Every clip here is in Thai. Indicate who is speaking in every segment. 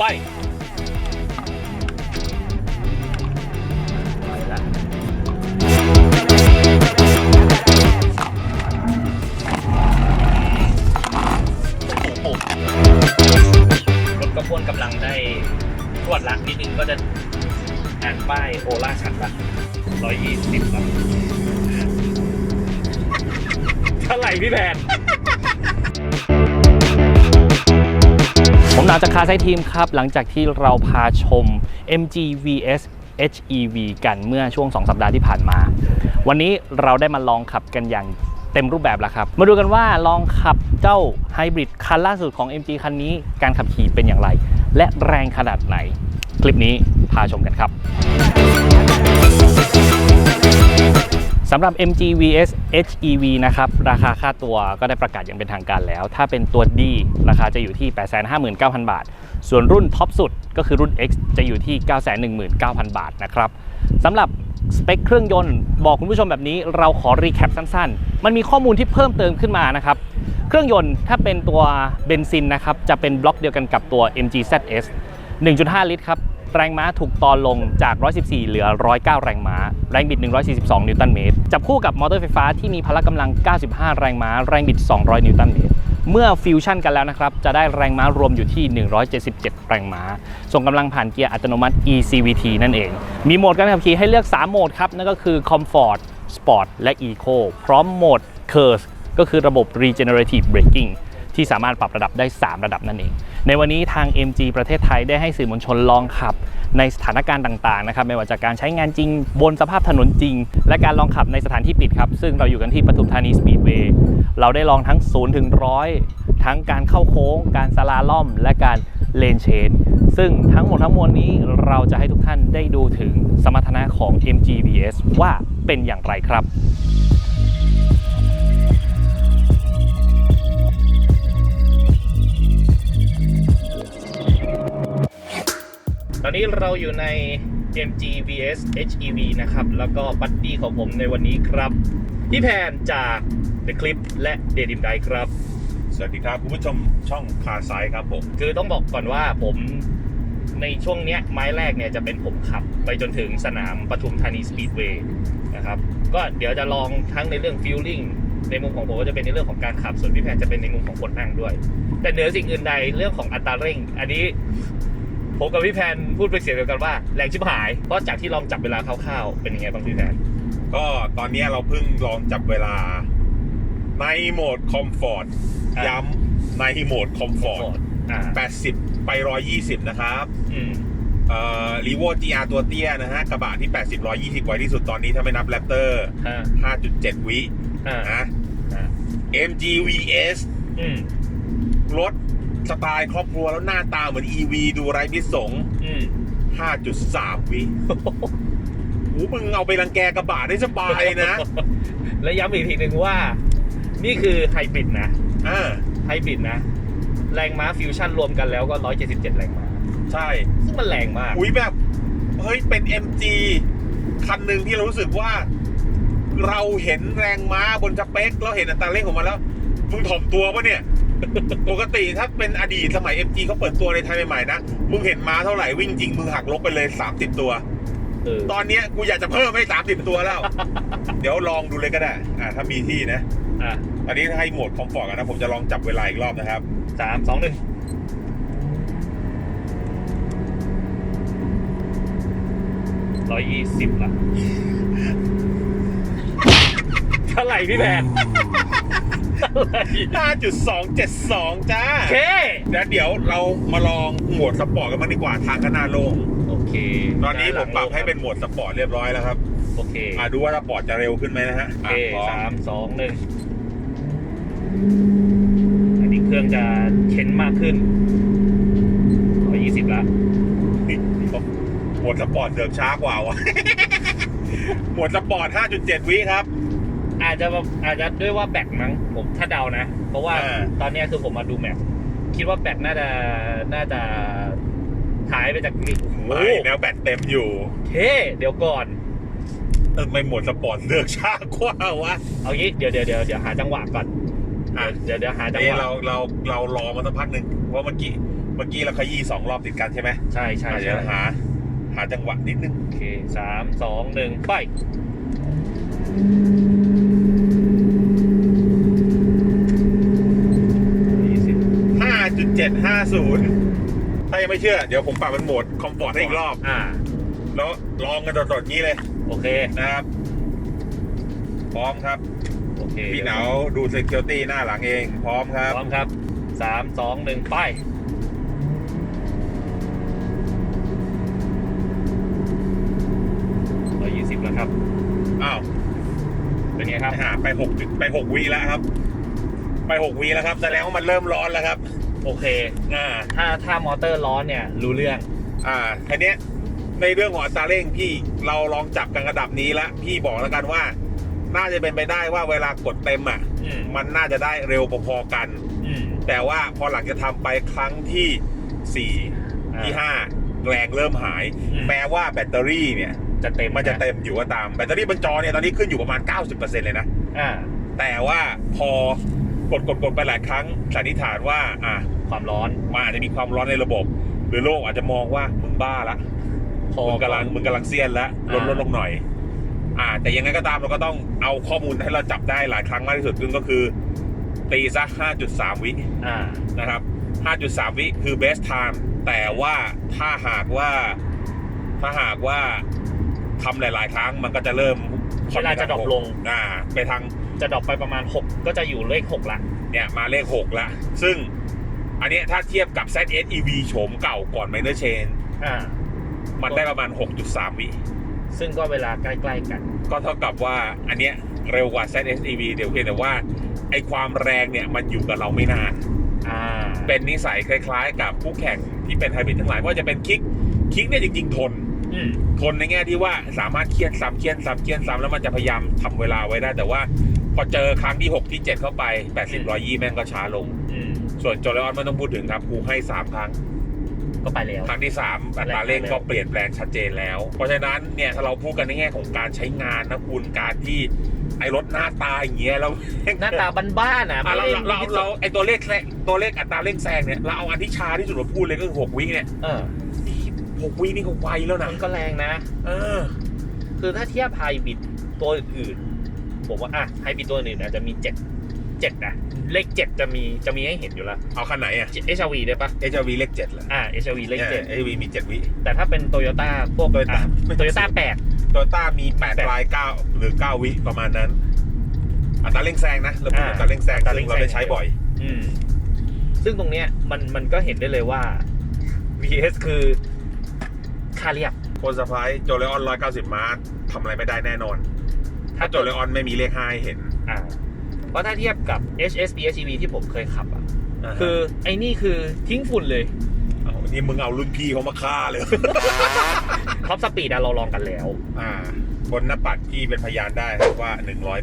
Speaker 1: ไป ผมนาจากคาไซทีมครับ หลังจากที่เราพาชม MG VS HEV กันเมื่อช่วง 2 สัปดาห์ที่ผ่านมา วันนี้เราได้มาลองขับกันอย่างเต็มรูปแบบแล้วครับ มาดูกันว่าลองขับเจ้าไฮบริดคันล่าสุดของ MG คันนี้การขับขี่เป็นอย่างไร และแรงขนาดไหน คลิปนี้พาชมกันครับ สำหรับ MG VS HEV นะครับ ราคาค่าตัวก็ได้ประกาศอย่างเป็นทางการแล้ว ถ้าเป็นตัว D ราคาจะอยู่ที่ 859,000 บาท ส่วนรุ่นท็อปสุดก็คือรุ่น X จะอยู่ที่ 919,000 บาทนะครับสำหรับสเปคเครื่องยนต์บอกคุณผู้ชมแบบนี้เราขอรีแคปสั้นๆ มันมีข้อมูลที่เพิ่มเติมขึ้นมานะครับ เครื่องยนต์ถ้าเป็นตัวเบนซินนะครับ จะเป็นบล็อกเดียวกันกับตัว MG ZS 1.5 ลิตรครับ แรงม้าถูกตอนลงจาก 114 เหลือ 109 แรงม้า แรงบิด 142 นิวตันเมตร จับคู่กับมอเตอร์ไฟฟ้าที่มีพละกำลัง 95 แรงม้า แรงบิด 200 นิวตันเมตร เมื่อฟิวชั่นกันแล้วนะครับ จะได้แรงม้ารวมอยู่ที่ 177 แรงม้า ส่งกำลังผ่านเกียร์อัตโนมัติ eCVT นั่นเอง มีโหมดการขับขี่ให้เลือก 3 โหมดครับ นั่นก็คือ Comfort Sport และ Eco พร้อมโหมด Curve ก็คือระบบ Regenerative Braking ที่สามารถปรับระดับได้ 3 ระดับนั่นเอง ในวันนี้ทาง MG ประเทศไทยได้ให้สื่อมวลชนลองขับในสถานการณ์ต่างๆนะครับไม่ว่าจากการใช้งานจริงบนสภาพถนนจริง และการลองขับในสถานที่ปิดครับ ซึ่งเราอยู่กันที่ปทุมธานีสปีดเวย์เราได้ลองทั้ง0ถึง100 ทั้งการเข้าโค้ง การสลาล่อม และการเลนเชนซึ่งทั้งหมดทั้งมวลนี้เราจะให้ทุกท่านได้ดูถึงสมรรถนะของ MGVS ว่าเป็นอย่างไรครับ ตอนนี้เราอยู่ใน MG VS HEV นะครับ แล้วก็บัดดี้ของผมในวันนี้ครับ พี่แพนจาก The Clip และเดดิมไดครับ
Speaker 2: สวัสดีครับคุณผู้ชมช่องคาไซครับผม
Speaker 1: คือต้องบอกก่อนว่าผมในช่วงเนี้ยไม้แรกเนี่ยจะเป็นผมขับ ไปจนถึงสนามปทุมธานีสปีดเวย์นะครับ ก็เดี๋ยวจะลองทั้งในเรื่องฟิลลิ่งในมุมของผมก็จะเป็นในเรื่องของการขับ ส่วนพี่แพนจะเป็นในมุมของคนนั่งด้วย แต่เหนือสิ่งอื่นใดเรื่องของอัตราเร่ง อันนี้ ผมกับพี่แพนพูดเป็นเสียงเดียวกันว่าแรงชิบหาย เพราะจากที่ลองจับเวลาคร่าวๆเป็นยังไงบ้างพี่แพน
Speaker 2: ก็ตอนนี้เราเพิ่งลองจับเวลา ในโหมดคอมฟอร์ต
Speaker 1: อะ
Speaker 2: ย้ำในโหมดคอมฟอร์ต
Speaker 1: อ่า
Speaker 2: 80 ไป 120 นะครับ
Speaker 1: อืม
Speaker 2: เอ่อรีโว GR ตัวเตี้ยนะฮะกระบะที่ 80 120 ไว้ที่สุดตอนนี้ถ้าไม่นับแรปเตอร์
Speaker 1: อ่า
Speaker 2: 5.7 วิ
Speaker 1: อ่า
Speaker 2: นะ
Speaker 1: อ่า
Speaker 2: MGVS
Speaker 1: อืม
Speaker 2: รถ สไตล์ครอบครัวแล้วหน้าตาเหมือน EV ดูไร้พิษสง
Speaker 1: อืม
Speaker 2: 5.3 วิโอ้มึงเอาไปรังแกกระบะได้สบายนะ
Speaker 1: และย้ำอีกทีหนึ่งว่า นี่คือไฮบริดนะ
Speaker 2: อ่า
Speaker 1: ไฮบริดนะ แรงม้าฟิวชั่นรวมกันแล้วก็ 177 แรงม้า
Speaker 2: ใช่
Speaker 1: ซึ่งมันแรงมาก
Speaker 2: อุ้ยแบบ เฮ้ย เป็น MG คันหนึ่งที่เรารู้สึกว่า เราเห็นแรงม้าบนสเปคเราเห็นอัตราเร่งของมันแล้ว มึงถ่อมตัวปะเนี่ย ปกติถ้าเป็นอดีตสมัย MG เขาเปิดตัวในไทยใหม่ๆนะ มึงเห็นม้าเท่าไหร่วิ่งจริงมึงหักลบไปเลย 30 ตัว
Speaker 1: เออ
Speaker 2: ตอนเนี้ยกูอยากจะเพิ่มให้ 30 ตัวแล้ว เดี๋ยวลองดูเลยก็ได้อ่าถ้ามีที่นะ
Speaker 1: อะ
Speaker 2: ตอนนี้ให้โหมดคอมฟอร์ตกันนะ ผมจะลองจับเวลาอีกรอบนะครับ
Speaker 1: สามสองหนึ่งร้อยยี่สิบละเท่าไหร่พี่แพนเท่าไหร่
Speaker 2: 5.272 จ้า
Speaker 1: โอเค
Speaker 2: แล้วเดี๋ยวเรามาลองโหมดสปอร์ตกันบ้างดีกว่าทางข้างหน้าโล่ง
Speaker 1: โอเค
Speaker 2: ตอนนี้ผมปรับให้เป็นโหมดสปอร์ตเรียบร้อยแล้วครับ
Speaker 1: โอเค
Speaker 2: อ่าดูว่าสปอร์ตจะเร็วขึ้นไหมนะฮะ
Speaker 1: โอเค
Speaker 2: อะพร้อ
Speaker 1: สามสองหนึ่งอันนี้เครื่องจะเข็นมากขึ้นร้อยยี่สิบละ
Speaker 2: โหมดสปอร์ตเสือกช้ากว่าวะ โหมดสปอร์ต 5.7 วิครับ
Speaker 1: อาจจะแบบอาจจะด้วยว่าแบตมั้งผมถ้าเดานะ เพราะว่า
Speaker 2: อ่า
Speaker 1: ตอนเนี้ยคือผมมาดูแมปคิดว่าแบตน่าจะน่าจะหายไปจากนี่โอ้โห
Speaker 2: ไม่แนวแบตเต็มอยู่
Speaker 1: เฮ้เดี๋ยวก่อน
Speaker 2: เออไม่โหมดสปอร์ตเสือกช้ากว่าวะ
Speaker 1: เอางี้เดี๋ยวเดี๋ยวเดี๋ยวเดี๋ยวหาจังหวะก่อน
Speaker 2: อะ
Speaker 1: เดี๋ยวเดี๋ยวหาจังห
Speaker 2: นี่
Speaker 1: วะ
Speaker 2: เราเราเรารอมาสักพักหนึ่งเพราะเมื่อกี้มื่อกี้เราขยี้สองรอบติดกันใช่ไหม
Speaker 1: ใช่ใช่
Speaker 2: อะเดี๋ยวหา หาจังหวะนิดนึง
Speaker 1: โอเคสามสองหนึ่งไป ยี่สิบ
Speaker 2: 5.750 ถ้ายังไม่เชื่อ เดี๋ยวผมปรับเป็นโหมดคอมฟอร์ตให้อีกรอบ
Speaker 1: อ่า
Speaker 2: แล้วลองกันสดๆนี้เลย
Speaker 1: โอเค
Speaker 2: นะครับ พร้อมครับ
Speaker 1: โอเค
Speaker 2: พี่หนาวดู Security หน้าหลังเอง พร้อมครับ
Speaker 1: พร้อมครับสามสองหนึ่งไปร้อยยี่สิบแล้วครับ
Speaker 2: อ้าว
Speaker 1: เป็นไงครับ
Speaker 2: หาไป6จุดไป6วิแล้วครับ ไป6วิแล้วครับแสดงว่ามันเริ่มร้อนแล้วครับ
Speaker 1: โอเค
Speaker 2: อ่า
Speaker 1: ถ้าถ้ามอเตอร์ร้อนเนี่ยรู้เรื่อง
Speaker 2: อ่าทีเนี้ยในเรื่องของอัตราเร่งพี่เราลองจับกันระดับนี้แล้วพี่บอกแล้วกันว่า น่าจะเป็นไปได้ว่าเวลากดเต็มอะ
Speaker 1: อืม
Speaker 2: มันน่าจะได้เร็วพอๆกัน
Speaker 1: อืม
Speaker 2: แต่ว่าพอหลังจะทำไปครั้งที่สี่ที่ห้าแรงเริ่มหาย
Speaker 1: อืม
Speaker 2: แม้ว่าแบตเตอรี่เนี่ย
Speaker 1: จะเต็ม
Speaker 2: มันจะเต็มอยู่ก็ตามแบตเตอรี่บนจอเนี่ยตอนนี้ขึ้นอยู่ประมาณ 90%เลยนะ
Speaker 1: อ่า
Speaker 2: แต่ว่าพอ กดกดกดไปหลายครั้งสันนิษฐานว่า อะ
Speaker 1: ความร้อน
Speaker 2: มันอาจจะมีความร้อนในระบบ หรือโลกอาจจะมองว่ามึงบ้าละ
Speaker 1: พอ
Speaker 2: มึงกำลังมึงกำลังเซียนแล้วลด
Speaker 1: อ่า
Speaker 2: ลดลงหน่อย อ่า แต่ยังไงก็ตามเราก็ต้องเอาข้อมูลให้เราจับได้หลายครั้งมากที่สุดซึ่งก็คือตีซะ5.3 วิ
Speaker 1: อ่า
Speaker 2: นะครับ 5.3 วิคือ best time แต่ว่าถ้าหากว่าถ้าหากว่าทำหลาย ๆ ครั้งมันก็จะเริ่ม
Speaker 1: เวลาจะดรอปลง
Speaker 2: อ่าไปทาง
Speaker 1: จะดรอปไปประมาณ 6 ก็จะอยู่เลข 6 ละ
Speaker 2: เนี่ยมาเลข 6 ละ ซึ่งอันเนี้ยถ้าเทียบกับ ZS EV โฉมเก่าก่อน Minor Chain
Speaker 1: อ่า
Speaker 2: มันได้ประมาณ 6.3 วิ
Speaker 1: ซึ่งก็เวลาใกล้ๆกัน
Speaker 2: ก็เท่ากับว่าอันเนี้ยเร็วกว่า ZSEV เดี๋ยวเพียงแต่ว่าไอความแรงเนี่ยมันอยู่กับเราไม่นาน
Speaker 1: อ่า
Speaker 2: เป็นนิสัยคล้ายๆ กับคู่แข่งที่เป็นไฮบริดทั้งหลายไม่ว่าจะเป็นคิกคิกเนี่ยจริงๆทน
Speaker 1: อืม
Speaker 2: ทนในแง่ที่ว่าสามารถเคียนซ้ำเคียนซ้ำเคียนซ้ำแล้วมันจะพยายามทำเวลาไว้ได้ แต่ว่า พอเจอครั้งที่ 6 ที่ 7 เข้าไป 80 100ยี่แม่งก็ช้าลง
Speaker 1: อืม
Speaker 2: ส่วนโจเลออนไม่ต้องพูดถึงครับกูให้ 3 ครั้ง
Speaker 1: ก็ไปแล้ว
Speaker 2: ครั้งที่ 3 อัตราเร่งก็เปลี่ยนแปลงชัดเจนแล้ว เพราะฉะนั้นเนี่ยถ้าเราพูดกันในแง่ของการใช้งานนะคุณการที่ไอ้รถหน้าตาอย่างเงี้ยแล้ว
Speaker 1: หน้าตาบ้านๆอะ
Speaker 2: อะเรา
Speaker 1: ไม่
Speaker 2: เรา
Speaker 1: ได้
Speaker 2: เราเราไอตัวเลขแซงตัวเลขอัตราเร่งแซงเนี่ยเราเอาอันที่ช้าที่สุดมาพูดเลยก็คือหกวิเนี่ย
Speaker 1: เออ
Speaker 2: หกวินี่ก็ไวแล้วนะ
Speaker 1: มันก็แรงนะ
Speaker 2: เออ
Speaker 1: คือถ้าเทียบไฮบริดตัวอื่นๆ ผมว่าอะไฮบริดตัวอื่นอาจจะมีเจ็ดเจ็ดนะเลขเจ็ดจะมีจะมีให้เห็นอยู่แล้ว
Speaker 2: เอาคันไหนอะ
Speaker 1: เอชวีได้ปะ
Speaker 2: HRV เลขเจ็ดเหรอ
Speaker 1: อ่าเอชวีเลขเจ็ด
Speaker 2: เอชวีมีเจ็ดวิ
Speaker 1: แต่ถ้าเป็นโตโยต้าพวก
Speaker 2: Toyota ไม่
Speaker 1: โตโยต้าแปด
Speaker 2: โตโยต้ามีแปด
Speaker 1: แปด
Speaker 2: ปลายเก้าหรือเก้าวิประมาณนั้นอัตราเร่งแซงนะเราพูด
Speaker 1: อ่า
Speaker 2: อัตราเร่งแซง
Speaker 1: อัตราเร่
Speaker 2: ซึ่
Speaker 1: ง
Speaker 2: งเราได้
Speaker 1: แซง
Speaker 2: ใช้บ่อย
Speaker 1: อืมซึ่งตรงเนี้ยมันมันก็เห็นได้เลยว่า VS คือค่าเรียบ
Speaker 2: โคนสะพายโจเลออนร้อยเก้าสิบม้าทำอะไรไม่ได้แน่นอน ถ้าโจเลออนไม่มีเลขห้าให้เห็น
Speaker 1: อ่าเพราะถ้าเทียบกับ HS PHEV ที่ผมเคยขับอะา
Speaker 2: ฮะ
Speaker 1: คือไอ้นี่คือทิ้งฝุ่นเลย
Speaker 2: เอานี่มึงเอารุ่นพี่เขามาฆ่าเลย
Speaker 1: ท็อปสปีดอะเราลองกันแล้ว
Speaker 2: อ่า บนหน้าปัดที่เป็นพยานได้ครับว่า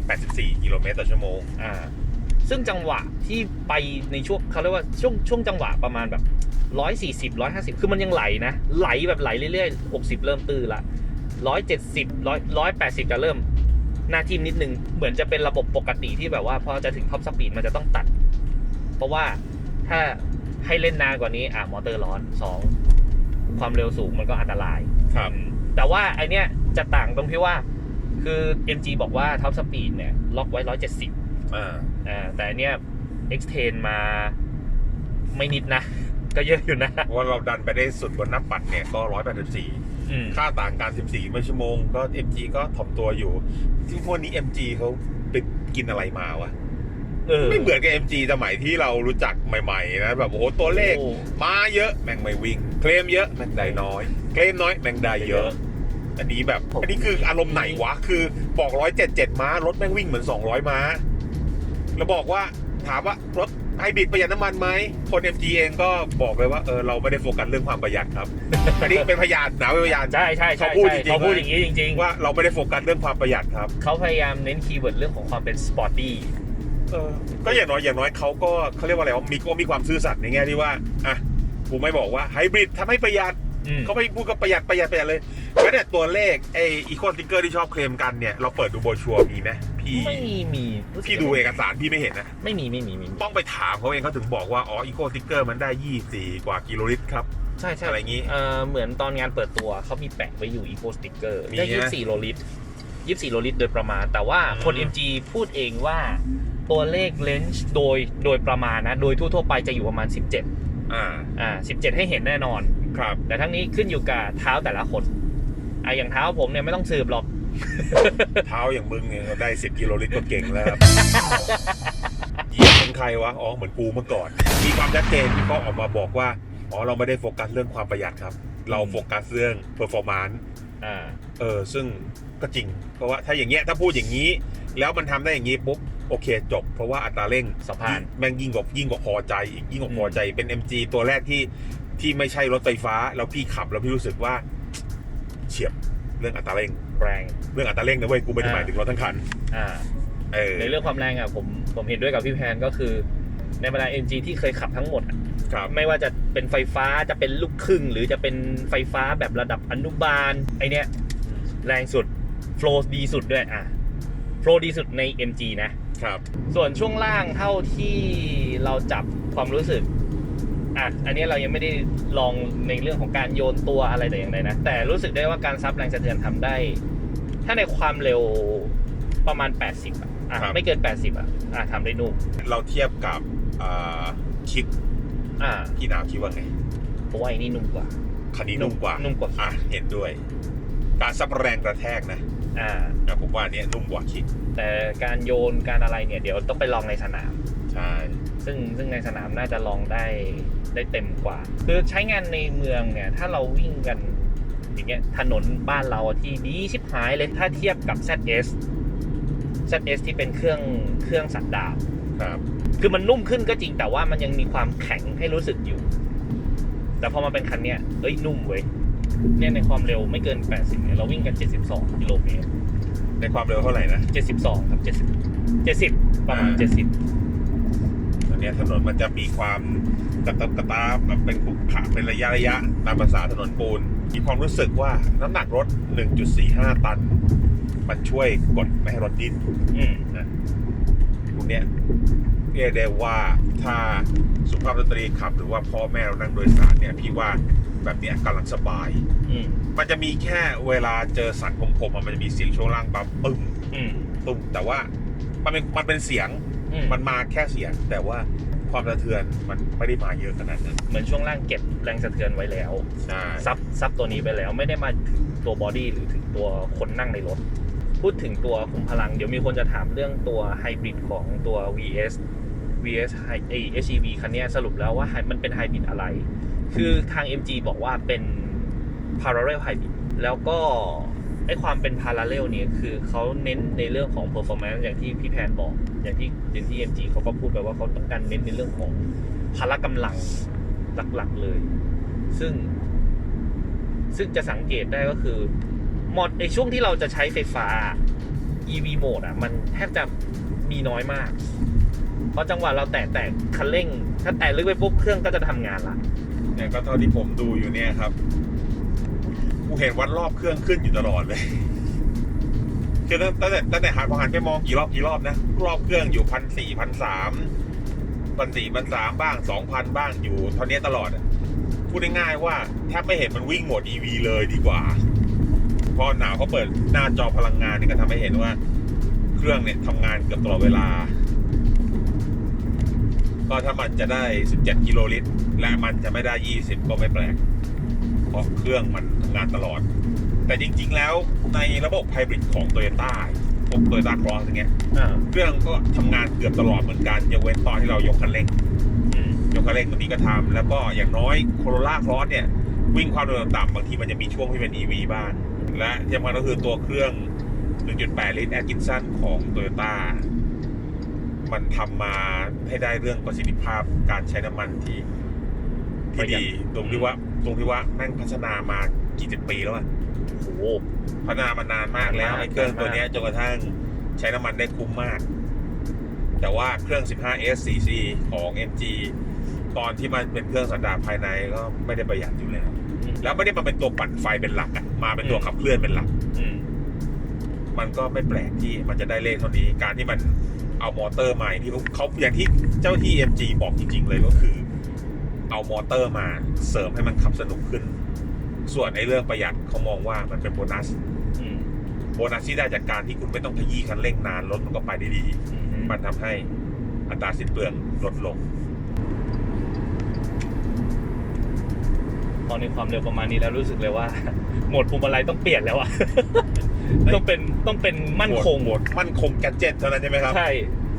Speaker 2: 184 กิโลเมตรต่อชั่วโมง
Speaker 1: อ่า ซึ่งจังหวะที่ไปในช่วงเขาเรียกว่าช่วงช่วงจังหวะประมาณแบบร้อยสี่สิบร้อยห้าสิบคือมันยังไหลนะ ไหลแบบไหลเรื่อยๆหกสิบเริ่มตื้อละร้อยเจ็ดสิบร้อยร้อยแปดสิบจะเริ่ม หน้าทิมนิดนึง เหมือนจะเป็นระบบปกติที่แบบว่าพอจะถึงท็อปสปีดมันจะต้องตัด เพราะว่าถ้าให้เล่นนานกว่านี้อะมอเตอร์ร้อนสองความเร็วสูงมันก็อันตราย
Speaker 2: ครับ
Speaker 1: อืมแต่ว่าไอเนี้ยจะต่างตรงที่ว่า คือ MG บอกว่าท็อปสปีดเนี่ยล็อกไว้170
Speaker 2: อ่า
Speaker 1: อ่าแต่อันเนี้ย X10 มาไม่นิดนะ ก็เยอะอยู่นะ
Speaker 2: เพราะว่าเราดันไปได้สุดบนหน้าปัดเนี่ยก็184
Speaker 1: อืม
Speaker 2: ค่าต่างกัน14ไม่ชั่วโมง ก็ MG ก็ถ่อมตัวอยู่ที่พวกนี้ MG เขาไปกินอะไรมาวะ
Speaker 1: เออ
Speaker 2: ไม่เหมือนกับ MG สมัยที่เรารู้จักใหม่ๆนะแบบโอ้โหตัวเลข
Speaker 1: โอ้
Speaker 2: มาเยอะแม่งไม่วิ่ง เคลมเยอะแม่งได้น้อย เคลมน้อยแม่งได้เยอะอันนี้แบบ
Speaker 1: ผม
Speaker 2: อันนี้คืออารมณ์ไหนวะ คือบอกร้อยเจ็ดเจ็ดม้ารถแม่งวิ่งเหมือนสองร้อยม้า แล้วบอกว่าถามว่ารถ ไฮบริดประหยัดน้ำมันไหมคน MG เองก็บอกเลยว่าเออเราไม่ได้โฟกัสเรื่องความประหยัดครับอันนี้เป็นพยานหนาเป็นพยาน
Speaker 1: ใช่ใช่ใช่
Speaker 2: เขาพูด
Speaker 1: ใช่
Speaker 2: จริงๆ
Speaker 1: เขาพูด
Speaker 2: ว่า
Speaker 1: อย่างนี้จริง
Speaker 2: ว่าเราไม่ได้โฟกัสเรื่องความประหยัดครับ
Speaker 1: ๆเขาพยายามเน้นคีย์เวิร์ดเรื่องของความเป็นสปอร์ตี้
Speaker 2: เออก็อย่างน้อยอย่างน้อยเขาก็เขาเรียกว่าอะไรว่ามีก็มีความซื่อสัตย์ในแง่ที่ว่าอะกูไม่บอกว่าไฮบริดทำให้ประหยัดเขาไม่พูดก็ประหยัดประหยัดประหยัดเลยแม้แต่ตัวเลขไออีโคติงเกอร์ที่ชอบเคลมกันเนี่ยเราเปิดดูโบรชัวร์มีไหม P พี่
Speaker 1: ไม่มีรู้สึก
Speaker 2: พี่ดูเอกสารพี่ไม่เห็นนะ
Speaker 1: ไม่มีไม่มีไม่มี
Speaker 2: ต้องไปถามเขาเองเขาถึงบอกว่า อ๋ออีโคสติกเกอร์มันได้ 24 กว่ากิโลลิตรครับ
Speaker 1: ใช่ใช่
Speaker 2: อะไรอย่างงี้
Speaker 1: เอ่อเหมือนตอนงานเปิดตัวเขามีแปะไว้อยู่ Eco Sticker
Speaker 2: มี
Speaker 1: ได้
Speaker 2: นะ
Speaker 1: ยี่สี่โลลิตรยี่สี่โลลิตรโดยประมาณ แต่ว่าคน
Speaker 2: อืม
Speaker 1: MG พูดเองว่าตัวเลขเลนส์โดยโดยประมาณนะ โดยทั่วๆไปจะอยู่ประมาณ 17
Speaker 2: อ่า
Speaker 1: อ่า 17 ให้เห็นแน่นอน
Speaker 2: ครับ
Speaker 1: แต่ทั้งนี้ขึ้นอยู่กับเท้าแต่ละคน อะอย่างเท้าผมเนี่ยไม่ต้องสืบหรอก
Speaker 2: เท้าอย่างมึงเนี่ยได้10กิโลลิตรก็เก่งแล้วครับเหยียบเหมือนใครวะอ๋อเหมือนกูเมื่อก่อน มีความชัดเจนที่เขาออกมาบอกว่าอ๋อเราไม่ได้โฟกัสเรื่องความประหยัดครับ เราโฟกัสเรื่องเพอร์ฟอร์มาน
Speaker 1: อ่า
Speaker 2: เออซึ่งก็จริง เพราะว่าถ้าอย่างเงี้ยถ้าพูดอย่างนี้ แล้วมันทำได้อย่างนี้ปุ๊บโอเคจบ เพราะว่าอัตราเร่ง
Speaker 1: สะพาน
Speaker 2: แม่งยิ่งกว่ายิ่งกว่าพอใจอีกยิ่งกว่า
Speaker 1: อืม
Speaker 2: พอใจเป็น MG ตัวแรกที่ที่ไม่ใช่รถไฟฟ้า แล้วพี่ขับแล้วพี่รู้สึกว่าเฉียบ เรื่องอัตราเร่ง
Speaker 1: แรง
Speaker 2: เรื่องอัตราเร่งนะเว้ยกูไม่ได้หมายถึงรถทั้งคัน
Speaker 1: อ่า
Speaker 2: เออ
Speaker 1: ในเรื่องความแรงอะผมผมเห็นด้วยกับพี่แพนก็คือ ในบรรดา MG ที่เคยขับทั้งหมดอะ
Speaker 2: ครับ
Speaker 1: ไม่ว่าจะเป็นไฟฟ้าจะเป็นลูกครึ่ง หรือจะเป็นไฟฟ้าแบบระดับอนุบาลไอเนี้ยแรงสุดโฟล์ดีสุดด้วยอะโฟล์ดีสุดใน MG นะ
Speaker 2: ครับ
Speaker 1: ส่วนช่วงล่างเท่าที่เราจับความรู้สึก อะอันนี้เรายังไม่ได้ลองในเรื่องของการโยนตัวอะไรแต่อย่างใดนะ แต่รู้สึกได้ว่าการซับแรงสะเทือนทำได้ ถ้าในความเร็วประมาณ 80 อะอะ
Speaker 2: ครับ
Speaker 1: ไม่เกิน 80 อะอะทำได้นุ่ม
Speaker 2: เราเทียบกับอ่าคิด
Speaker 1: อะ
Speaker 2: พี่ดาวคิดว่าไง
Speaker 1: เพราะว่าไอ้นี่นุ่มกว่า
Speaker 2: คันนี้นุ่มกว่า
Speaker 1: นุ่มกว่าคิด
Speaker 2: อะเห็นด้วย การซับแรงกระแทกนะ
Speaker 1: อ่า
Speaker 2: แต่ผมว่าอันเนี้ยนุ่มกว่าคิด
Speaker 1: แต่การโยนการอะไรเนี่ยเดี๋ยวต้องไปลองในสนาม
Speaker 2: ใช่
Speaker 1: ซึ่งซึ่งในสนามน่าจะลองได้ได้เต็มกว่า คือใช้งานในเมืองเนี่ย ถ้าเราวิ่งกันอย่างเงี้ยถนนบ้านเราที่ดีชิบหายเลยถ้าเทียบกับ ZS ZS ที่เป็นเครื่องเครื่องสันดาป
Speaker 2: ครับ
Speaker 1: คือมันนุ่มขึ้นก็จริงแต่ว่ามันยังมีความแข็งให้รู้สึกอยู่ แต่พอมาเป็นคันเนี้ยเอ้ยนุ่มเว้ยเนี่ยในความเร็วไม่เกิน 80เนี่ยเราวิ่งกัน 72กิโลเมตร
Speaker 2: ในความเร็วเท่าไหร่นะ
Speaker 1: 72 ครับ 70 70 ประมาณ
Speaker 2: อ่า
Speaker 1: 70
Speaker 2: ตอน เนี้ยถนนมันจะมีความกระตับกระตาแบบเป็นขุขระเป็นระยะระยะตามภาษาถนนปูน มีความรู้สึกว่าน้ำหนักรถ 1.45 ตัน มันช่วยกดไม่ให้รถดิ้น
Speaker 1: อืม
Speaker 2: พวกเนี้ยเรียกได้ว่าถ้าสุภาพสตรีขับหรือว่าพ่อแม่เรานั่งโดยสารเนี่ยพี่ว่าแบบเนี้ยกำลังสบาย
Speaker 1: อืม
Speaker 2: มันจะมีแค่เวลาเจอสันคมๆอะมันจะมีเสียงช่วงล่างปั๊บปึ้ม
Speaker 1: อืม
Speaker 2: ตุ้มแต่ว่ามันเป็นมันเป็นเสียง
Speaker 1: อืม
Speaker 2: มันมาแค่เสียง แต่ว่าความสะเทือนมันไม่ได้มาเยอะขนาดนั้น
Speaker 1: เหมือนช่วงล่างเก็บแรงสะเทือนไว้แล้ว
Speaker 2: ใช่
Speaker 1: ซับซับตัวนี้ไปแล้วไม่ได้มาถึงตัวบอดี้หรือถึงตัวคนนั่งในรถ พูดถึงตัวคุมพลัง เดี๋ยวมีคนจะถามเรื่องตัวไฮบริดของตัว VS VS ไฮเอ HEV คันเนี้ยสรุปแล้วว่าไฮมันเป็นไฮบริดอะไร คือทาง MG บอกว่าเป็น parallel hybrid แล้วก็ ไอความเป็น parallel เนี่ยคือเขาเน้นในเรื่องของ performance อย่างที่พี่แพนบอก อย่างที่อย่างที่ MG เขาก็พูดไปว่าเขาต้องการเน้นในเรื่องของพละกำลังหลักๆเลย ซึ่ง ซึ่งจะสังเกตได้ก็คือหมดในช่วงที่เราจะใช้ไฟฟ้า EV โหมดอะ มันแทบจะมีน้อยมาก เพราะจังหวะเราแตะแตะคันเร่ง ถ้าแตะลึกไปปุ๊บเครื่องก็จะทำงานละ
Speaker 2: เนี่ยก็เท่าที่ผมดูอยู่เนี่ยครับ กูเห็นวัดรอบเครื่องขึ้นอยู่ตลอดเลยคือตั้งตั้งแต่ตั้งแต่หันพอหันไปมองกี่รอบกี่รอบนะรอบเครื่องอยู่พันสี่พันสามพันสี่พันสามบ้างสองพันบ้างอยู่เท่านี้ตลอดอะพูดง่ายๆว่าแทบไม่เห็นมันวิ่งโหมด EV เลยดีกว่า พอหนาวเขาเปิดหน้าจอพลังงานนี่ก็ทำให้เห็นว่า เครื่องเนี่ยทำงานเกือบตลอดเวลา ก็ถ้ามันจะได้ 17 กิโลลิตร และมันจะไม่ได้ 20 ก็ไม่แปลกเพราะเครื่องมัน งานตลอด แต่จริง ๆ แล้วในระบบไฮบริดของ Toyota พวก Toyota Cross อย่างเงี้ย
Speaker 1: อ่า
Speaker 2: เครื่องก็ทำงานเกือบตลอดเหมือนกันยกเว้นตอนที่เรายกคันเร่ง
Speaker 1: อืม
Speaker 2: ยกคันเร่งบางทีก็ทำแล้วก็อย่างน้อย Corolla Cross เนี่ย วิ่งความเร็วต่ำๆบางทีมันจะมีช่วงที่เป็น EV บ้าง และที่สำคัญก็คือตัวเครื่อง 1.8 ลิตร Atkinson ของ Toyota มันทำมาให้ได้เรื่องประสิทธิภาพการใช้น้ำมันที่ที่ดีตรงที่ว่าตรงที่ว่าแม่งพัฒนามา กี่สิบปีแล้วอะ
Speaker 1: โอ้โห
Speaker 2: พัฒนามานานมากแล้ว
Speaker 1: นานมาก
Speaker 2: ไอ้เครื่อง
Speaker 1: นานมาก
Speaker 2: ตัวเนี้ยจนกระทั่งใช้น้ำมันได้คุ้มมาก แต่ว่าเครื่อง 15S cc ของ MG ตอนที่มันเป็นเครื่องสันดาปภายในก็ไม่ได้ประหยัดอยู่แล้ว
Speaker 1: อืม
Speaker 2: แล้วไม่ได้มาเป็นตัวปั่นไฟเป็นหลักอะมาเป็นตัว
Speaker 1: อืม
Speaker 2: ขับเคลื่อนเป็นหลัก
Speaker 1: อืม
Speaker 2: มันก็ไม่แปลกที่มันจะได้เลขเท่านี้ การที่มันเอามอเตอร์ใหม่ที่เขาอย่างที่เจ้าที่ MG บอกจริง ๆ เลยก็คือ เอามอเตอร์มาเสริมให้มันขับสนุกขึ้น ส่วนในเรื่องประหยัดเขามองว่ามันเป็นโบนัส
Speaker 1: อืม
Speaker 2: โบนัสที่ได้จากการที่คุณไม่ต้องขยี้คันเร่งนานรถมันก็ไปได้ดี
Speaker 1: อืม
Speaker 2: มันทำให้อัตราสิ้นเปลืองลดลง
Speaker 1: พอในความเร็วประมาณนี้แล้วรู้สึกเลยว่า โหมดพวงมาลัยต้องเปลี่ยนแล้วอะต้องเป็นต้องเป็นมั่นคง
Speaker 2: หมดมั่นคงแกดเจ็ตเท่านั้นใช่ไหมครับ
Speaker 1: ใช่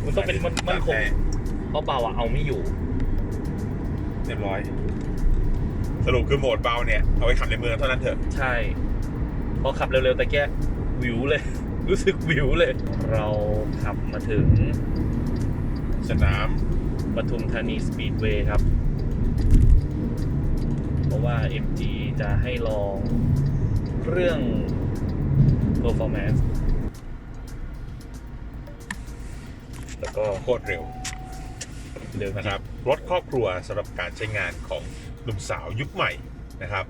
Speaker 1: มันต้องเป็นมั่นมั่นคง
Speaker 2: ใช่
Speaker 1: เพราะเบาอะเอาไม่อยู่
Speaker 2: เรียบร้อย สรุปคือโหมดเบาเนี่ย เอาไว้ขับในเมืองเท่านั้นเถอะ
Speaker 1: ใช่ พอขับเร็วๆแต่แกวิวเลย รู้สึกวิวเลย เราขับมาถึง
Speaker 2: สนาม
Speaker 1: ปทุมธานีสปีดเวย์ครับ เพราะว่า MG จะให้ลองเรื่อง performance แล้วก็
Speaker 2: โคตรเร็ว
Speaker 1: เร็ว
Speaker 2: นะครับรถครอบครัวสำหรับการใช้งานของหนุ่มสาวยุคใหม่นะครับ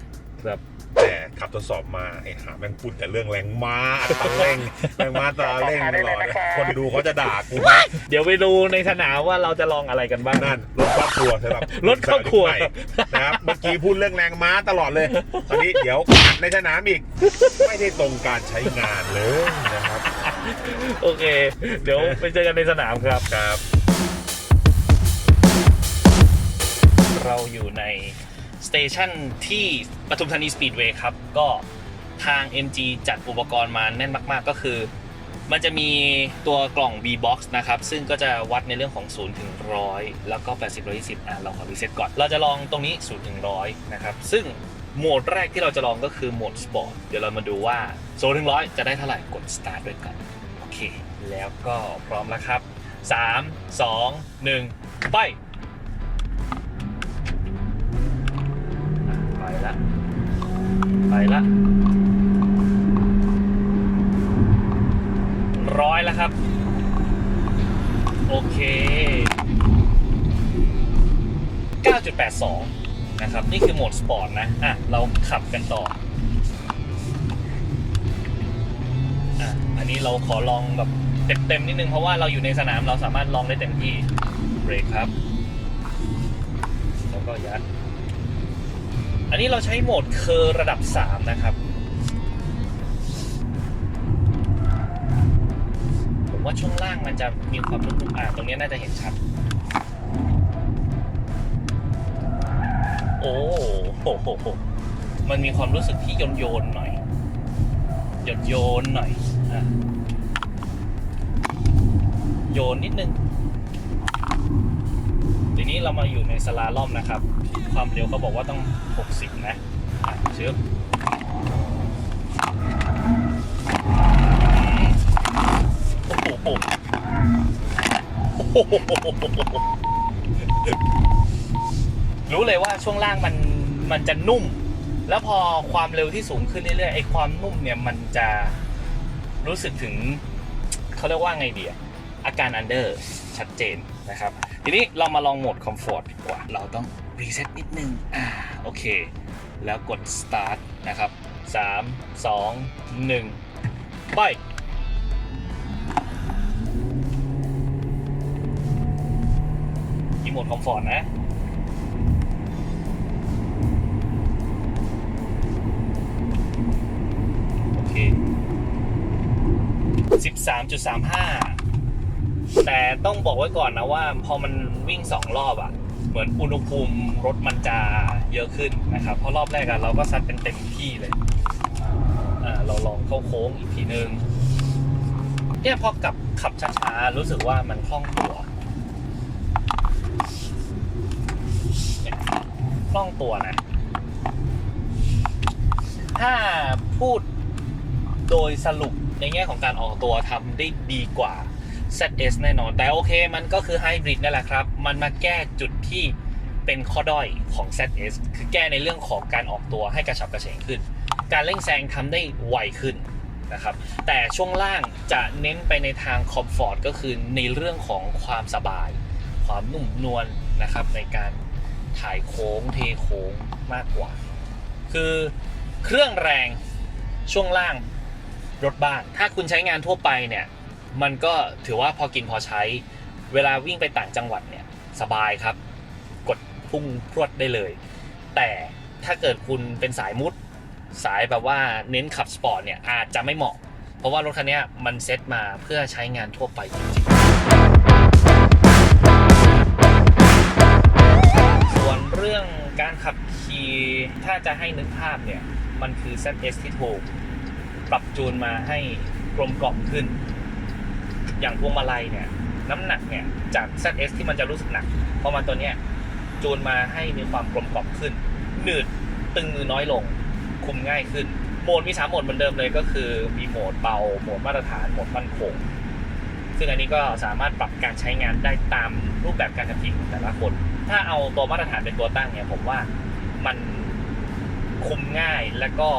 Speaker 1: ครับ
Speaker 2: แต่ขับทดสอบมาไอ้หาแม่งพูดแต่เรื่องแรงม้าอัตราเร่งแรงม้าอัตราเร่งตลอดเลยคนดูเขาจะด่ากูนะ
Speaker 1: เดี๋ยวไปดูในสนามว่าเราจะลองอะไรกันบ้าง
Speaker 2: นั่นรถครอบครัวสำหรับ
Speaker 1: รถครอบครัว
Speaker 2: หนุ่มสายุคใหม่นะครับเมื่อกี้พูดเรื่องแรงม้าตลอดเลย ตอนนี้เดี๋ยวอัดในสนามอีก ไม่ได้ตรงการใช้งานเลยนะครับ
Speaker 1: โอเค เดี๋ยวไปเจอกันในสนามครับ
Speaker 2: ครับ
Speaker 1: เราอยู่ในสเตชันที่ปทุมธานีสปีดเวย์ครับ ก็ทาง MG จัดอุปกรณ์มาแน่นมาก ๆ ก็คือ มันจะมีตัวกล่อง V-Box นะครับ ซึ่งก็จะวัดในเรื่องของ 0 ถึง 100 แล้วก็ 80 120อะเราขอรีเซ็ตก่อน เราจะลองตรงนี้ 0 ถึง 100 นะครับ ซึ่งโหมดแรกที่เราจะลองก็คือโหมดสปอร์ตเดี๋ยวเรามาดูว่า0ถึง 100 จะได้เท่าไหร่กด start ด้วยกันโอเค แล้วก็พร้อมแล้วครับ 3 2 1 ไป ละไปละร้อยแล้วครับ โอเค 9.82 นะครับ นี่คือโหมดสปอร์ตนะ อะ เราขับกันต่อ อะ อันนี้เราขอลองแบบเต็มๆนิดนึง เพราะว่าเราอยู่ในสนามเราสามารถลองได้เต็มที่ เบรกครับ แล้วก็ยัด อันนี้เราใช้โหมดเคอร์ระดับ 3 นะครับ ผมว่าช่วงล่างมันจะมีความนุ่มๆอ่าตรงนี้น่าจะเห็นชัด โอ้โหโหโหมันมีความรู้สึกที่โยนโยนหน่อยโยนโยนหน่อยอะโยนนิดนึงทีนี้เรามาอยู่ในสลาล่อมนะครับ ความเร็วเขาบอกว่าต้อง 60 นะเชื้อโอ้โหโอ้โหรู้เลยว่าช่วงล่างมันมันจะนุ่ม แล้วพอความเร็วที่สูงขึ้นเรื่อยๆไอ้ความนุ่มเนี่ยมันจะรู้สึกถึงเขาเรียกว่าไงดีอะอาการอันเดอร์ชัดเจนนะครับ ทีนี้เรามาลองโหมดคอมฟอร์ตดีกว่า เราต้อง รีเซ็ตนิดนึง อ่า โอเค แล้วกด start นะครับ 3 2 1 ไปอีโหมดคอมฟอร์ตนะโอเค13.35 แต่ต้องบอกไว้ก่อนนะว่าพอมันวิ่งสองรอบอะ่ะ เหมือนอุณหภูมิรถมันจะเยอะขึ้นนะครับ เพราะรอบแรกอะเราก็ซัดเป็นเต็มที่เลยเราลองเข้าโค้งอีกทีนึงเนี่ยพอกับขับช้าๆรู้สึกว่ามันคล่องตัวคล่องตัวนะ ถ้าพูดโดยสรุปในแง่ของการออกตัวทำได้ดีกว่า ZS แน่นอน แต่โอเคมันก็คือไฮบริดนั่นแหละครับ มันมาแก้จุดที่เป็นข้อด้อยของ ZS คือแก้ในเรื่องของการออกตัวให้กระฉับกระเฉงขึ้น การเร่งแซงทำได้ไวขึ้นนะครับ แต่ช่วงล่างจะเน้นไปในทางคอมฟอร์ตก็คือในเรื่องของความสบาย ความนุ่มนวลนะครับในการถ่ายโค้งเทโค้งมากกว่า คือเครื่องแรงช่วงล่างรถบ้าน ถ้าคุณใช้งานทั่วไปเนี่ย มันก็ถือว่าพอกินพอใช้ เวลาวิ่งไปต่างจังหวัดเนี่ยสบายครับ กดพุ่งพรวดได้เลย แต่ถ้าเกิดคุณเป็นสายมุด สายแบบว่าเน้นขับสปอร์ตเนี่ยอาจจะไม่เหมาะ เพราะว่ารถคันนี้มันเซ็ตมาเพื่อใช้งานทั่วไปจริงๆ ส่วนเรื่องการขับขี่ถ้าจะให้นึกภาพเนี่ยมันคือ ZS ที่ถูกปรับจูนมาให้กลมกล่อมขึ้น อย่างพวงมาลัยเนี่ย น้ำหนักเนี่ยจาก ZS ที่มันจะรู้สึกหนักพอมาตัวเนี้ยจูนมาให้มีความกลมกล่อมขึ้น หนืดตึงมือน้อยลง คุมง่ายขึ้น โหมดมีสามโหมดเหมือนเดิมเลยก็คือมีโหมดเบา โหมดมาตรฐาน โหมดมั่นคง ซึ่งอันนี้ก็สามารถปรับการใช้งานได้ตามรูปแบบการขับขี่ของแต่ละคน ถ้าเอาตัวมาตรฐานเป็นตัวตั้งเนี่ยผมว่ามันคุมง่ายและก็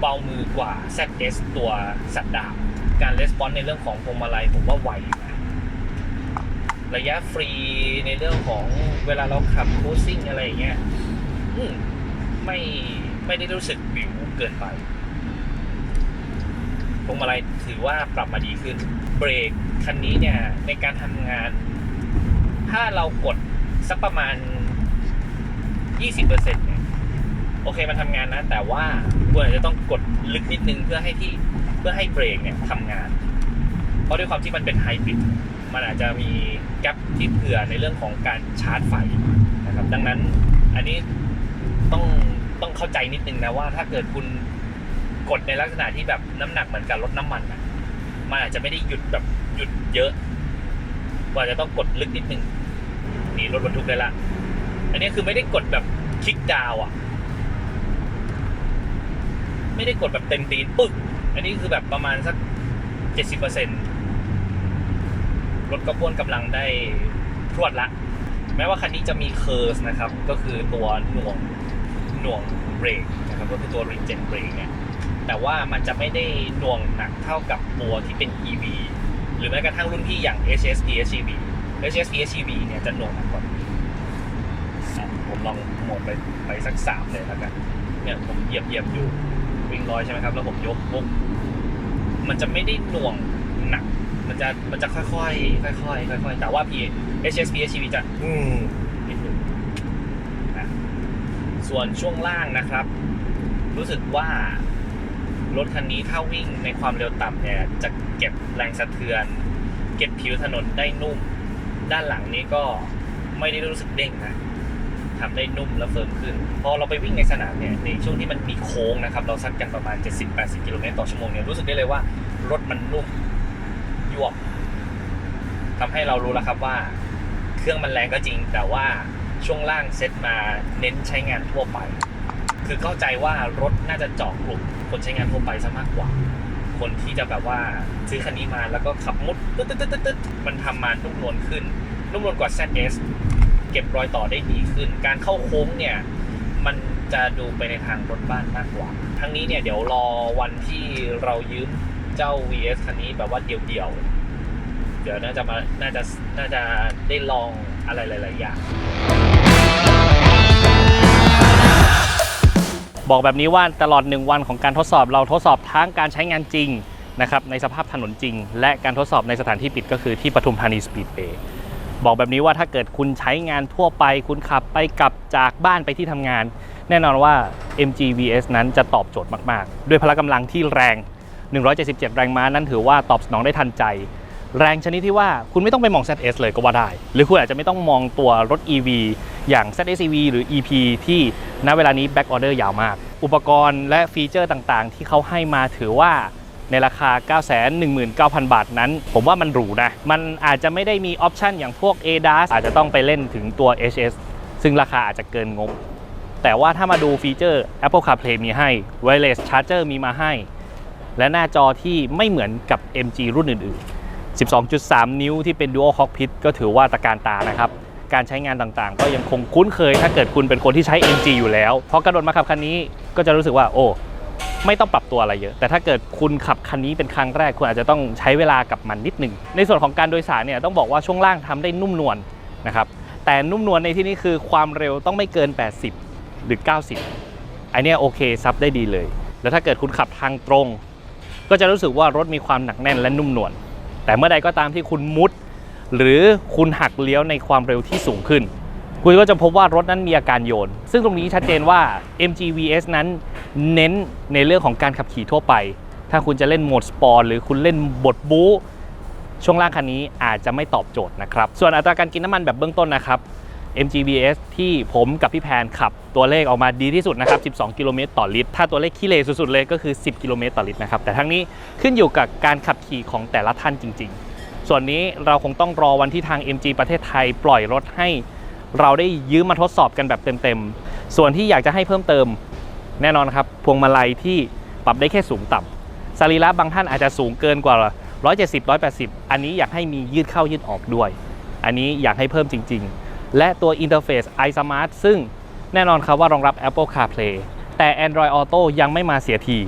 Speaker 1: เบามือกว่า ZS ตัวสัตดาบการレスปอนในเรื่องของพวงมาลัยผมว่าไว ระยะฟรีในเรื่องของเวลาเราขับคูซิ่งอะไรอย่างเงี้ยไม่ไม่ได้รู้สึกวิวเกินไปพวงมาลัยถือว่าปรับมาดีขึ้น เบรกคันนี้เนี่ยในการทำงาน ถ้าเรากดสักประมาณ 20%เนี่ยโอเคมันทำงานนะ แต่ว่าควราจจะต้องกดลึกนิดนึงเพื่อให้ที่เพื่อให้เบรกเนี่ยทำงาน เพราะด้วยความที่มันเป็นไฮบริดมันอาจจะมี แกลบที่เผื่อในเรื่องของการชาร์จไฟนะครับ ดังนั้นอันนี้ต้องต้องเข้าใจนิดนึงนะว่าถ้าเกิดคุณกดในลักษณะที่แบบน้ำหนักเหมือนกับรถน้ำมันนะมันอาจจะไม่ได้หยุดแบบหยุดเยอะกว่าจะต้องกดลึกนิดนึงนี่รถบรรทุกได้ละ อันนี้คือไม่ได้กดแบบคลิกดาวอะ ไม่ได้กดแบบเต็มตีนปึ๊กอันนี้คือแบบประมาณสักเจ็ดสิบเปอร์เซ็น รถก็พ่วนกำลังได้พรวดละ แม้ว่าคันนี้จะมีเคอร์สนะครับ ก็คือตัวหน่วงหน่วงเบรกนะครับก็คือตัวรีเจนเบรกเนี่ยแต่ว่ามันจะไม่ได้หน่วงหนักเท่ากับตัวที่เป็น EV หรือแม้กระทั่งรุ่นพี่อย่าง HS PHEV HS PHEV เนี่ยจะหน่วงหนักกว่าผมลองหมดไปไปสักสามเลยแล้วกันเนี่ยผมเหยียบเหยียบอยู่วิ่งร้อยใช่ไหมครับ แล้วผมยกปุ๊บมันจะไม่ได้หน่วงหนัก มันจะมันจะค่อยๆค่อยๆค่อยๆแต่ว่า P HS PHEV จะอืมนิดนึงนะส่วนช่วงล่างนะครับ รู้สึกว่ารถคันนี้ถ้าวิ่งในความเร็วต่ำเนี่ยจะเก็บแรงสะเทือน เก็บผิวถนนได้นุ่ม ด้านหลังนี้ก็ไม่ได้รู้สึกเด้งนะทำได้นุ่มและเฟิร์มขึ้น พอเราไปวิ่งในสนามเนี่ยในช่วงที่มันมีโค้งนะครับ เราซัดกันประมาณ 70-80 กิโลเมตรต่อชั่วโมงเนี่ยรู้สึกได้เลยว่ารถมันนุ่มย วบทำให้เรารู้แล้วครับว่า เครื่องมันแรงก็จริง แต่ว่าช่วงล่างเซ็ตมาเน้นใช้งานทั่วไป คือเข้าใจว่ารถน่าจะเจาะกลุ่มคนใช้งานทั่วไปซะมากกว่า คนที่จะแบบว่าซื้อคันนี้มาแล้วก็ขับมุดตึ๊ดตึ๊ดตึ๊ดตึ๊ดมันทำมานุ่มนวลขึ้น นุ่มนวลกว่า ZS เก็บรอยต่อได้ดีขึ้น การเข้าโค้งเนี่ย มันจะดูไปในทางรถบ้านมากกว่า ทั้งนี้เนี่ยเดี๋ยวรอวันที่เรายืม เจ้า VS คันนี้แบบว่าเดี่ยวๆ เดี๋ยวน่าจะมา น่าจะ น่าจะได้ลองอะไรหลายๆอย่าง บอกแบบนี้ว่าตลอด 1 วันของการทดสอบเราทดสอบทั้งการใช้งานจริงนะครับในสภาพถนนจริง และการทดสอบในสถานที่ปิดก็คือที่ปทุมธานีสปีดเวย์บอกแบบนี้ว่าถ้าเกิดคุณใช้งานทั่วไป คุณขับไปกลับจากบ้านไปที่ทำงาน แน่นอนว่า MG VS นั้นจะตอบโจทย์มาก ๆ ด้วยพละกำลังที่แรง 177 แรงม้านั้นถือว่าตอบสนองได้ทันใจ แรงชนิดที่ว่าคุณไม่ต้องไปมอง ZS เลยก็ว่าได้ หรือคุณอาจจะไม่ต้องมองตัวรถ EV อย่าง ZSEV หรือ EP ที่ณเวลานี้ back order ยาวมาก อุปกรณ์และฟีเจอร์ต่างๆ ที่เขาให้มาถือว่าในราคา 919,000 บาทนั้น ผมว่ามันหรูนะ มันอาจจะไม่ได้มีออปชันอย่างพวก ADAS อาจจะต้องไปเล่นถึงตัว HS ซึ่งราคาอาจจะเกินงบ แต่ว่าถ้ามาดูฟีเจอร์ Apple CarPlay มีให้ Wireless Charger มีมาให้ และหน้าจอที่ไม่เหมือนกับ MG รุ่นอื่นๆ 12.3 นิ้วที่เป็น Dual Cockpit ก็ถือว่าตะการตานะครับ การใช้งานต่างๆ ก็ยังคงคุ้นเคย ถ้าเกิดคุณเป็นคนที่ใช้ MG อยู่แล้ว พอกระโดดมาขับคันนี้ก็จะรู้สึกว่าโอ้ไม่ต้องปรับตัวอะไรเยอะ แต่ถ้าเกิดคุณขับคันนี้เป็นครั้งแรก คุณอาจจะต้องใช้เวลากับมันนิดหนึ่ง ในส่วนของการโดยสารเนี่ยต้องบอกว่าช่วงล่างทำได้นุ่มนวลนะครับ แต่นุ่มนวลในที่นี้คือความเร็วต้องไม่เกิน 80 หรือ 90 อันนี้โอเคซับได้ดีเลย แล้วถ้าเกิดคุณขับทางตรง ก็จะรู้สึกว่ารถมีความหนักแน่นและนุ่มนวลแต่เมื่อใดก็ตามที่คุณมุด หรือคุณหักเลี้ยวในความเร็วที่สูงขึ้น คุณก็จะพบว่ารถนั้นมีอาการโยน ซึ่งตรงนี้ชัดเจนว่า MGVS นั้นเน้นในเรื่องของการขับขี่ทั่วไป ถ้าคุณจะเล่นโหมดสปอร์ตหรือคุณเล่นบทบู๊ช่วงล่างคันนี้อาจจะไม่ตอบโจทย์นะครับ ส่วนอัตราการกินน้ำมันแบบเบื้องต้นนะครับ MGBS ที่ผมกับพี่แพนขับตัวเลขออกมาดีที่สุดนะครับ 12 กิโลเมตรต่อลิตร ถ้าตัวเลขขี้เลสุดๆเลยก็คือ 10 กิโลเมตรต่อลิตรนะครับ แต่ทั้งนี้ขึ้นอยู่กับการขับขี่ของแต่ละท่านจริง ๆ ส่วนนี้เราคงต้องรอวันที่ทาง MG ประเทศไทยปล่อยรถให้ เราได้ยืมมาทดสอบกันแบบเต็มๆ ส่วนที่อยากจะให้เพิ่มเติม แน่นอนครับพวงมาลัยที่ปรับได้แค่สูงต่ำสรีระบางท่านอาจจะสูงเกินกว่า 170 180 อันนี้อยากให้มียืดเข้ายืดออกด้วย อันนี้อยากให้เพิ่มจริง ๆ และตัวอินเทอร์เฟซ iSmart ซึ่งแน่นอนครับว่ารองรับ Apple CarPlay แต่ Android Auto ยังไม่มาเสียที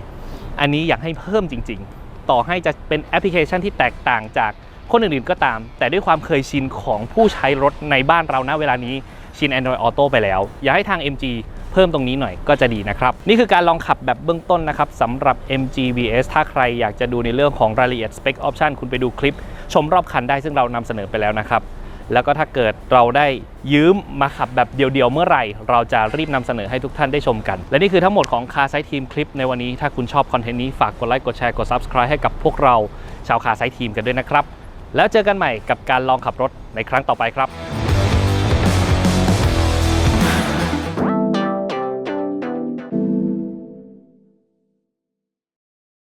Speaker 1: อันนี้อยากให้เพิ่มจริง ๆ ต่อให้จะเป็นแอปพลิเคชันที่แตกต่างจากคนอื่นๆก็ตาม แต่ด้วยความเคยชินของผู้ใช้รถในบ้านเราณเวลานี้ชิน Android Auto ไปแล้ว อยากให้ทาง MG เพิ่มตรงนี้หน่อยก็จะดีนะครับ นี่คือการลองขับแบบเบื้องต้นนะครับสำหรับ MG VS ถ้าใครอยากจะดูในเรื่องของรายละเอียด Spec Option คุณไปดูคลิป ชมรอบคันได้ซึ่งเรานำเสนอไปแล้วนะครับ แล้วก็ถ้าเกิดเราได้ยืมมาขับแบบเดียวๆเมื่อไหร่ เราจะรีบนำเสนอให้ทุกท่านได้ชมกัน และนี่คือทั้งหมดของคาไซทีมคลิปในวันนี้ถ้าคุณชอบคอนเทนต์นี้ฝากกดไลค์กดแชร์กด Subscribe ให้กับพวกเราชาวคาไซทีมกันด้วยนะครับแล้วเจอกันใหม่กับการลองขับรถในครั้งต่อไปครับ